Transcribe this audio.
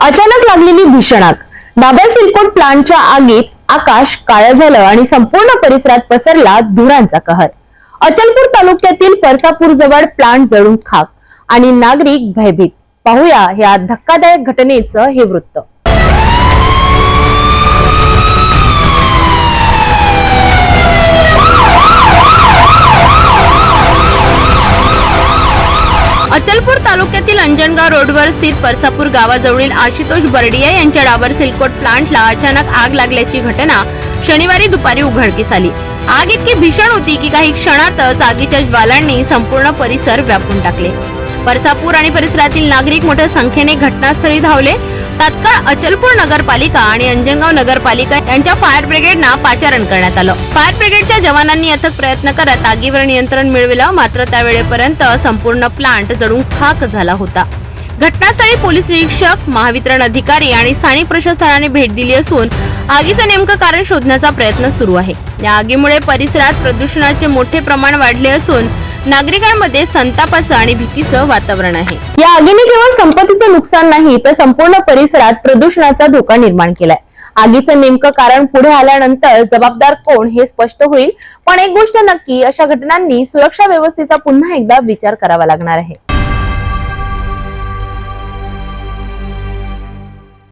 अचानक लागलेली भीषण आग डाबर सिलकोट प्लांटच्या आगीत आकाश काळं झालं आणि संपूर्ण परिसरात पसरला धुरांचा कहर. अचलपूर तालुक्यातील परसापूर जवळ प्लांट जळून खाक आणि नागरिक भयभीत. पाहूया या धक्कादायक घटनेचं हे वृत्त. अचलपूर तालुक्यातील अंजनगाव रोडवर स्थित परसापूर गावाजवळील आशुतोष बर्डिया यांच्या डाबर सिलकोट प्लांटला अचानक आग लागल्याची घटना शनिवारी दुपारी उघडकीस आली. आग इतकी भीषण होती की काही क्षणातच आगीच्या ज्वालांनी संपूर्ण परिसर व्यापून टाकले. परसापूर आणि परिसरातील नागरिक मोठ्या संख्येने घटनास्थळी धावले. तात्काळ अचलपूर नगरपालिका आणि अंजनगाव नगरपालिका यांच्या फायर ब्रिगेडना पाचारण करण्यात आलं. फायर ब्रिगेडच्या जवानांनी अथक प्रयत्न करत आगीवर नियंत्रण मिळविलं मात्र त्यावेळेपर्यंत संपूर्ण प्लांट जळून खाक झाला होता. घटनास्थळी पोलीस निरीक्षक महावितरण अधिकारी आणि स्थानिक प्रशासनाने भेट दिली असून आगीचं नेमकं कारण शोधण्याचा प्रयत्न सुरू आहे. या आगीमुळे परिसरात प्रदूषणाचे मोठे प्रमाण वाढले असून नागरिकांमध्ये संतापाचं आणि भीतीचं वातावरण आहे. या आगीने केवळ संपत्तीचं नुकसान नाही तर संपूर्ण परिसरात प्रदूषणाचा धोका निर्माण केलाय. आगीचं नेमकं कारण पुढे आल्यानंतर जबाबदार कोण हे स्पष्ट होईल पण एक गोष्ट नक्की अशा घटनांनी सुरक्षा व्यवस्थेचा पुन्हा एकदा विचार करावा लागणार आहे.